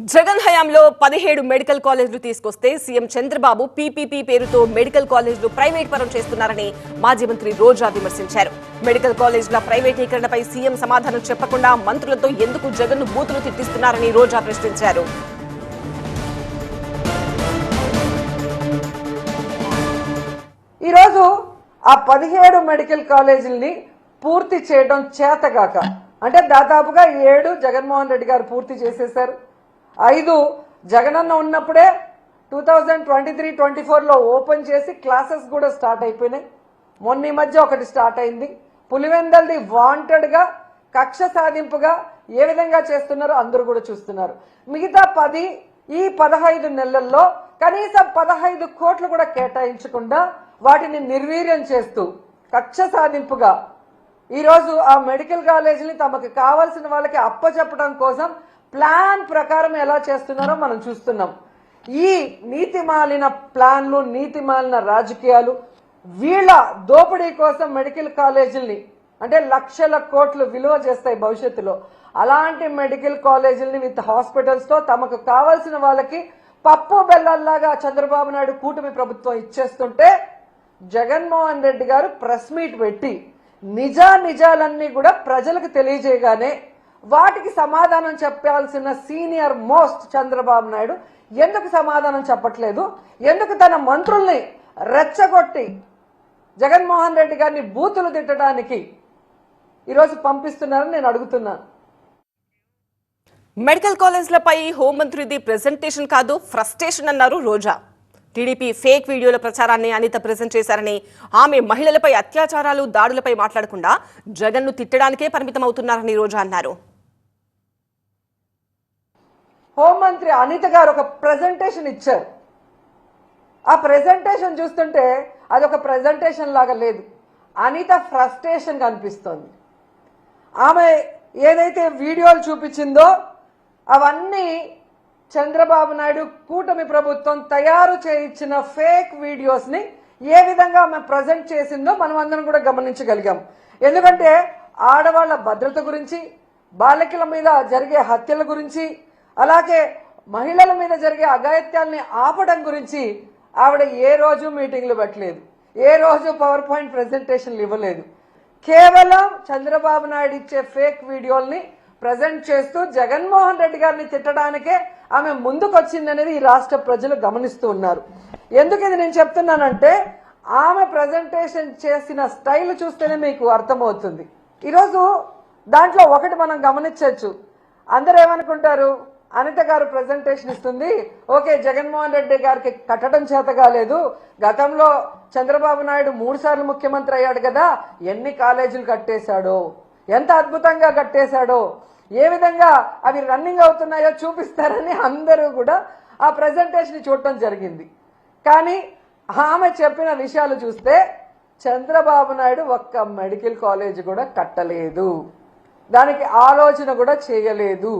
జగన్ హయాంలో పదిహేడు మెడికల్ కాలేజీలు తీసుకొస్తే సీఎం చంద్రబాబు పీపీపీ పేరుతో మెడికల్ కాలేజీలు ప్రైవేట్ పరం చేస్తున్నారని మాజీ మంత్రి రోజా విమర్శించారు. మెడికల్ కాలేజీల ప్రైవేటీకరణపై సీఎం సమాధానం చెప్పకుండా మంత్రులతో ఎందుకు జగన్ బూతులు తిట్టిస్తున్నారని రోజా ప్రశ్నించారు. ఈరోజు ఆ పదిహేడు మెడికల్ కాలేజీలని పూర్తి చేయడం చేతగాక అంటే దాదాపుగా ఏడు జగన్మోహన్ రెడ్డి గారు పూర్తి చేసేశారు. ఐదు జగనన్న ఉన్నప్పుడే two thousand twenty three twenty ఫోర్లో ఓపెన్ చేసి క్లాసెస్ కూడా స్టార్ట్ అయిపోయినాయి. మొన్న ఈ మధ్య ఒకటి స్టార్ట్ అయింది. పులివెందల్ది వాంటెడ్గా కక్ష సాధింపుగా ఏ విధంగా చేస్తున్నారో అందరూ కూడా చూస్తున్నారు. మిగతా పది ఈ పదహైదు నెలల్లో కనీసం పదహైదు కోట్లు కూడా కేటాయించకుండా వాటిని నిర్వీర్యం చేస్తూ కక్ష సాధింపుగా ఈరోజు ఆ మెడికల్ కాలేజీని తమకు కావాల్సిన వాళ్ళకి అప్పచెప్పడం కోసం ప్లాన్ ప్రకారం ఎలా చేస్తున్నారో మనం చూస్తున్నాం. ఈ నీతి మాలిన ప్లాన్లు నీతి మాలిన రాజకీయాలు వీళ్ళ దోపిడీ కోసం మెడికల్ కాలేజీల్ని అంటే లక్షల కోట్లు విలువ చేస్తాయి భవిష్యత్తులో. అలాంటి మెడికల్ కాలేజీల్ని విత్ హాస్పిటల్స్తో తమకు కావాల్సిన వాళ్ళకి పప్పు బెల్లల్లాగా చంద్రబాబు నాయుడు కూటమి ప్రభుత్వం ఇచ్చేస్తుంటే జగన్మోహన్ రెడ్డి గారు ప్రెస్ మీట్ పెట్టి నిజా నిజాలన్నీ కూడా ప్రజలకు తెలియజేయగానే వాటికి సమాధానం చెప్పాల్సిన సీనియర్ మోస్ట్ చంద్రబాబు నాయుడు ఎందుకు సమాధానం చెప్పట్లేదు? ఎందుకు తన మంత్రుల్ని రెచ్చగొట్టి జగన్మోహన్ రెడ్డి గారిని బూతులు తిట్టడానికి ఈరోజు పంపిస్తున్నారని నేను అడుగుతున్నాను. మెడికల్ కాలేజ్లపై హోంమంత్రిది ప్రెజెంటేషన్ కాదు ఫ్రస్ట్రేషన్ అన్నారు రోజా. టీడీపీ ఫేక్ వీడియోల ప్రచారాన్ని అనిత ప్రజెంట్ చేశారని ఆమె మహిళలపై అత్యాచారాలు దాడులపై మాట్లాడకుండా జగన్ను తిట్టడానికే పరిమితమవుతున్నారని రోజా అన్నారు. హోంమంత్రి అనిత గారు ఒక ప్రెజెంటేషన్ ఇచ్చారు. ఆ ప్రెజెంటేషన్ చూస్తుంటే అది ఒక ప్రెజెంటేషన్ లాగా లేదు. అనిత ఫ్రస్ట్రేషన్ కనిపిస్తోంది ఆమె ఏదైతే వీడియోలు చూపించిందో అవన్నీ చంద్రబాబు నాయుడు కూటమి ప్రభుత్వం తయారు చేయించిన ఫేక్ వీడియోస్ని ఏ విధంగా ఆమె ప్రజెంట్ చేసిందో మనం అందరం కూడా గమనించగలిగాం. ఎందుకంటే ఆడవాళ్ళ భద్రత గురించి బాలికల మీద జరిగే హత్యల గురించి అలాగే మహిళల మీద జరిగే అఘాయిత్యాల్ని ఆపడం గురించి ఆవిడ ఏ రోజు మీటింగ్లు పెట్టలేదు. ఏ రోజు పవర్ పాయింట్ ప్రజెంటేషన్లు ఇవ్వలేదు. కేవలం చంద్రబాబు నాయుడు ఇచ్చే ఫేక్ వీడియోల్ని ప్రజెంట్ చేస్తూ జగన్మోహన్ రెడ్డి గారిని తిట్టడానికే ఆమె ముందుకొచ్చిందనేది ఈ రాష్ట్ర ప్రజలు గమనిస్తూ ఉన్నారు. ఎందుకు ఇది నేను చెప్తున్నానంటే ఆమె ప్రజెంటేషన్ చేసిన స్టైల్ చూస్తేనే మీకు అర్థమవుతుంది. ఈరోజు దాంట్లో ఒకటి మనం గమనించవచ్చు. అందరూ ఏమనుకుంటారు? అనిత గారు ప్రజెంటేషన్ ఇస్తుంది. ఓకే జగన్మోహన్ రెడ్డి గారికి కట్టడం చేత కాలేదు. గతంలో చంద్రబాబు నాయుడు మూడు సార్లు ముఖ్యమంత్రి అయ్యాడు కదా ఎన్ని కాలేజీలు కట్టేశాడో ఎంత అద్భుతంగా కట్టేశాడో ఏ విధంగా అవి రన్నింగ్ అవుతున్నాయో చూపిస్తారని అందరూ కూడా ఆ ప్రజెంటేషన్ చూడటం జరిగింది. కానీ ఆమె చెప్పిన విషయాలు చూస్తే చంద్రబాబు నాయుడు ఒక్క మెడికల్ కాలేజ్ కూడా కట్టలేదు. దానికి ఆలోచన కూడా చేయలేదు.